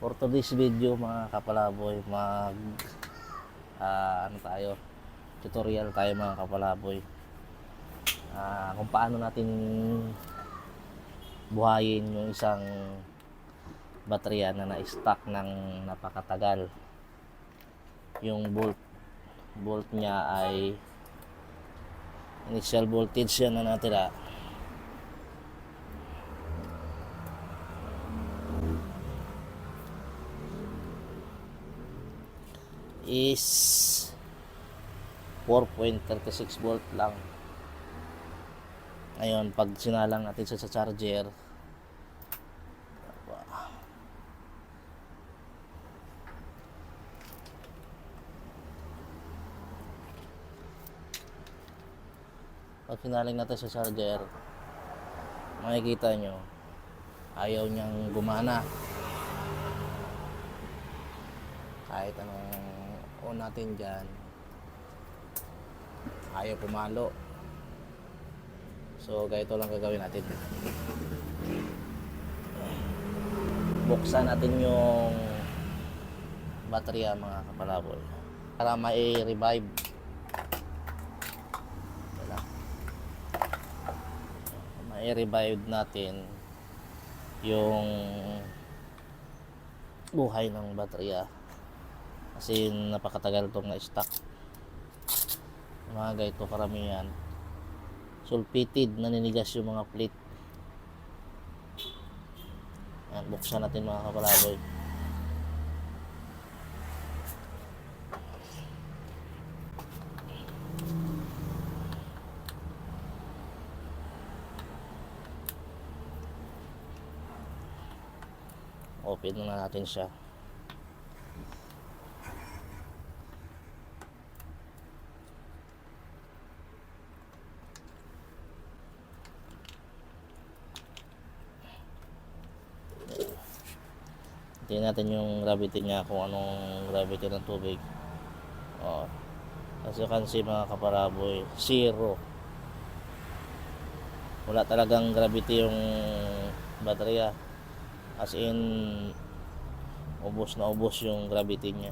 For today's video mga kapalaboy, mag ah, ano tayo, tutorial tayo mga kapalaboy. Ah, kung paano natin buhayin yung isang baterya na na-stack ng napakatagal. Yung bolt bolt niya ay initial voltage yan na natira. Is 4.36 volt lang. Ngayon, pag sinalang natin sa, sa charger, pag sinaling natin sa charger, makikita nyo, ayaw niyang gumana. Kahit anong on natin dyan, ayaw pumalo. So, ganito lang gagawin natin. Buksan natin yung baterya mga kapalaboy para mai-revive. Wala. Mai-revive natin yung buhay ng baterya kasi napakatagal itong na-stack. Mga ganito karamihan. Sulfated naninigas yung mga plate. Yan, buksan natin mga kapalaboy open na natin siya Tingnan natin yung gravity niya kung anong gravity ng tubig. Oh. As you can see mga kaparaboy, zero. Wala talagang gravity yung baterya. As in, ubos na ubos yung gravity niya.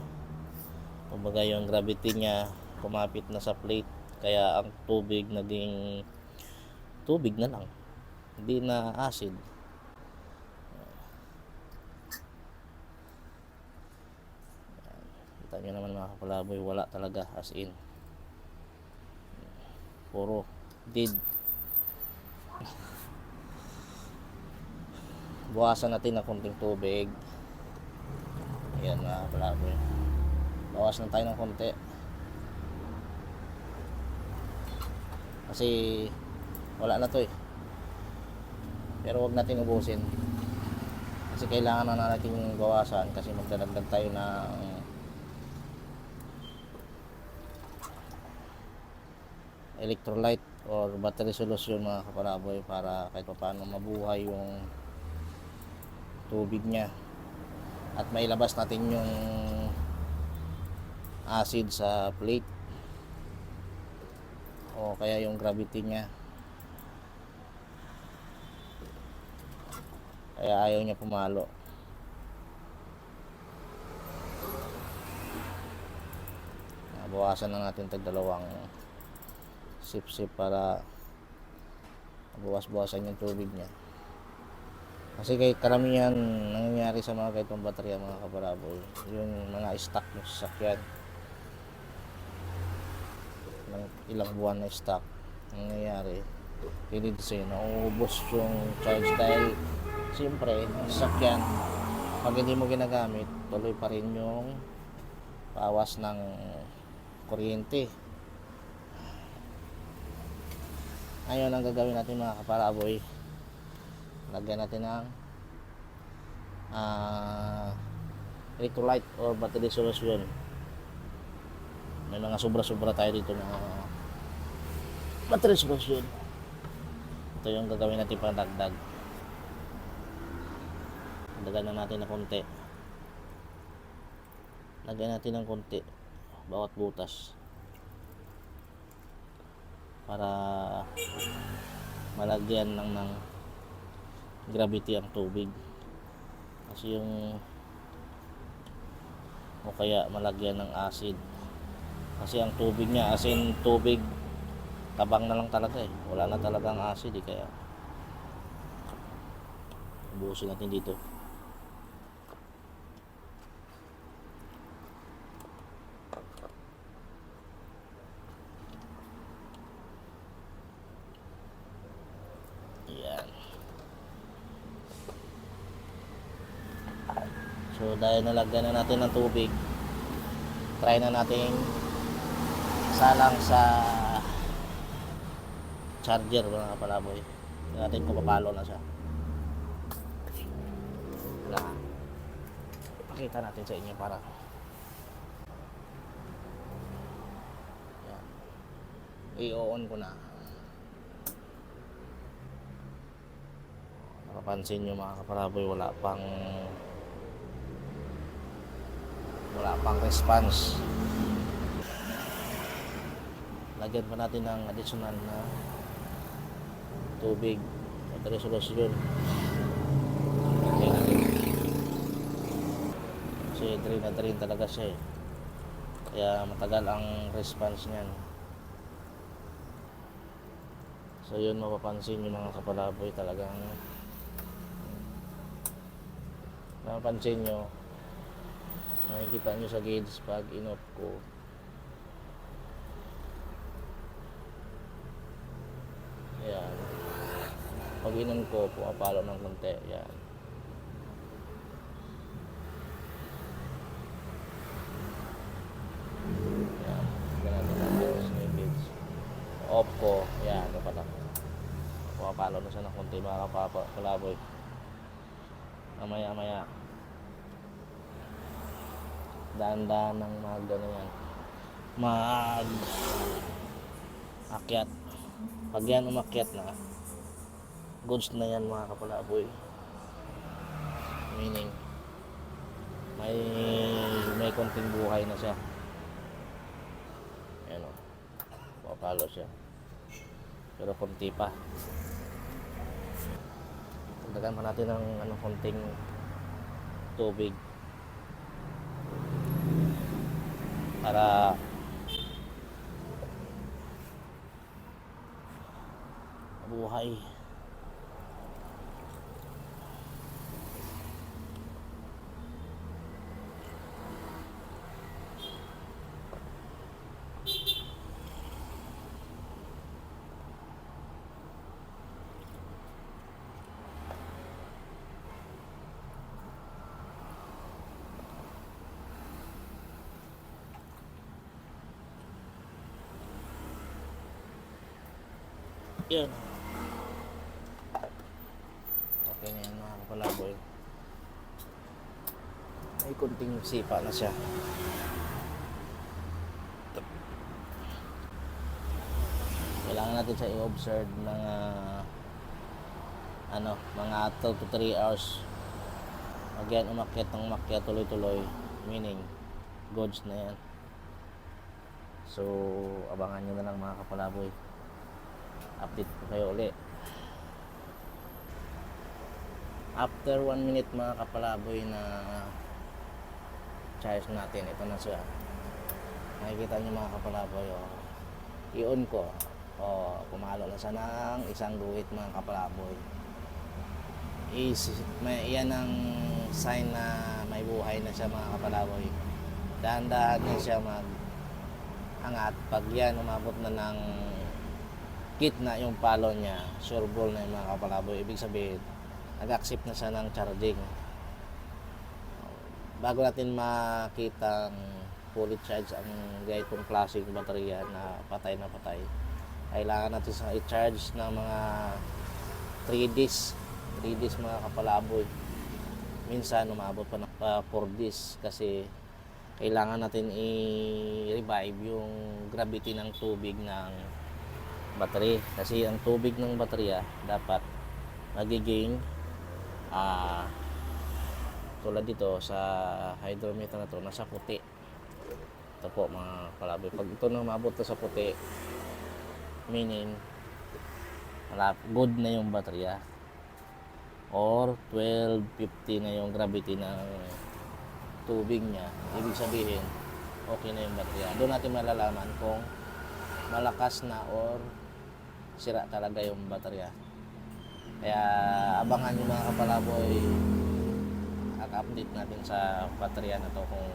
Kumbaga yung gravity niya kumapit na sa plate. Kaya ang tubig naging tubig na lang. Hindi na acid. Kita nyo naman mga kapalaboy, wala talaga as in. Puro dead. Buwasan natin ng konting tubig. Ayan mga kapalaboy. Bawas lang tayo ng konti. Kasi wala na to eh. Pero wag natin ubusin. Kasi kailangan na natin bawasan kasi magdadagdag tayo ng electrolyte or battery solution mga kaparaboy para kahit pa paano mabuhay yung tubig niya. At mailabas natin yung acid sa plate. O kaya yung gravity niya. Kaya ayaw niya pumalo. Bawasan na natin tag dalawang sip-sip para bawas-bawasan yung tubig niya. Kasi kay karamihan nangyayari sa mga ganitong baterya mga kabaraboy, yung mga stock ng sasakyan. Ng ilang buwan na stock nangyayari. Hindi kasi nauubos yung charge dahil siyempre sasakyan pag hindi mo ginagamit tuloy pa rin yung pawas ng kuryente Ngayon, ang gagawin natin mga kaparaboy, lagyan natin ng ah, electrolyte or battery solution. May mga sobra-sobra tayo dito na battery solution. Ito yung gagawin natin pang dagdag. Dagdagan na natin ng konti. Lagyan natin ng konti bawat butas para malagyan lang ng gravity ang tubig. Kasi yung o kaya malagyan ng acid. Kasi ang tubig niya as in tubig tabang na lang talaga eh. Wala na talagang acid eh kaya buusin natin dito yan so dahil nalagyan na natin ng tubig try na natin salang sa charger mga palaboy tingnan natin kung papalo na siya. Wala. Pakita natin sa inyo para i-on ko na. Napapansin nyo mga kapalaboy wala pang wala pang response. Lagyan pa natin ng additional na tubig at resolusyon. Kasi drain na drain talaga siya eh. Kaya matagal ang response niyan. So yun mapapansin yung mga kapalaboy talagang mapapansin nyo makikita nyo sa gauge pag in-off ko Yan. Pag inom ko, pumapalo ng konti. Yan. Yan. Ganun din natin sa gauge. Off ko. Yan. Pala. Pumapalo na siya ng konti mga kapapalaboy. Mamaya maya. Daan-daan ng mag ano yan. Mag akyat. Pag yan umakyat na goods na yan mga kapalaboy. Meaning may may konting buhay na siya. Yan o. Papalo siya. Pero konti pa. Dagdagan pa natin ng ano, konting tubig para buhay. Yan. Okay na yan mga kapalaboy. May kunting sipa na siya. Kailangan natin siya i-observe mga ano, mga 2 to 3 hours. Pag yan umakyat ng umakyat tuloy-tuloy, meaning goods na yan. So, abangan nyo na lang mga kapalaboy. Update ko kayo ulit. after 1 minute mga kapalaboy na charge natin. Ito na siya. Nakikita nyo mga kapalaboy oh. i-on ko. Oh, pumalo na siya ng isang guhit mga kapalaboy. Is may yan ang sign na may buhay na siya mga kapalaboy. Dahan-dahan na siya mag angat pag yan umabot na ng gitna yung palo niya sure ball na yung mga kapalaboy ibig sabihin nag-accept na siya ng charging. Bago natin makita fully charge ang ganitong klaseng baterya na patay na patay, kailangan natin sa i-charge ng mga 3 days. 3 days mga kapalaboy. Minsan umabot pa ng uh, 4 days kasi kailangan natin i-revive yung gravity ng tubig ng battery. Kasi ang tubig ng baterya dapat nagiging ah tulad dito sa hydrometer na to nasa puti ito po mga kalaboy pag ito na maabot sa puti meaning good na yung baterya or 1250 na yung gravity ng tubig niya, ibig sabihin, okay na yung baterya. Doon natin malalaman kung malakas na or sira talaga yung baterya. Kaya abangan nyo mga kapalaboy at update natin sa baterya na to kung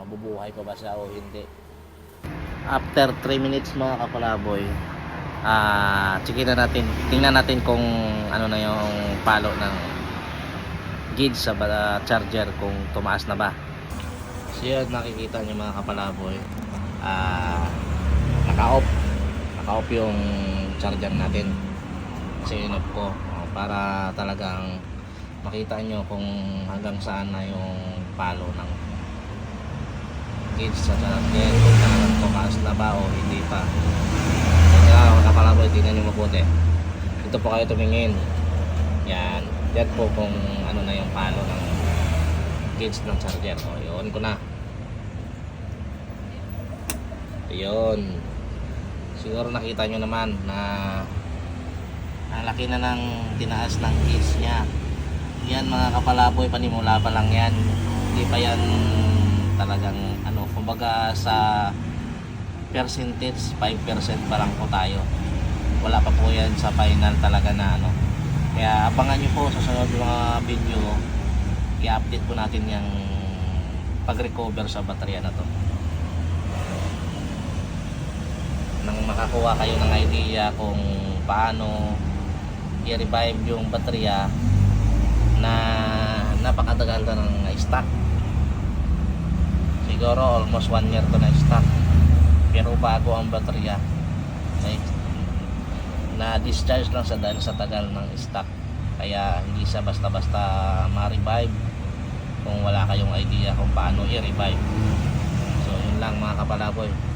mabubuhay pa ba siya o hindi. After 3 minutes mga kapalaboy, ah check na natin, tingnan natin kung ano na yung palo ng gauge sa ba- charger kung tumaas na ba. So yun, nakikita nyo mga kapalaboy, ah naka-off, naka-off yung charger natin. Kasi in-off ko oh, para talagang makita nyo kung hanggang saan na yung palo ng gauge sa charger kung talagang tumaas na ba o hindi pa. Kaya mga kapalaboy, tingnan nyo mabuti. Ito po kayo tumingin. Yan. Yan po kung ano na yung palo ng gauge ng charger. O, yun ko na. Yun. Siguro nakita nyo naman na ang laki na ng tinaas ng gauge niya. Yan mga kapalaboy, panimula pa lang yan. Hindi pa yan talagang ano, kumbaga sa percentage, 5% pa lang po tayo. Wala pa po yan sa final talaga na ano. Kaya abangan nyo po sa sunod mga video, i-update po natin yung pag-recover sa baterya na to. Nang makakuha kayo ng idea kung paano i-revive yung baterya na napakatagal na ng stock. Siguro almost 1 year to na stock. Pero bago ang baterya. Okay? Na discharge lang sa dahil sa tagal ng stock. Kaya hindi siya basta-basta ma-revive kung wala kayong idea kung paano i-revive. So yun lang mga kapalaboy.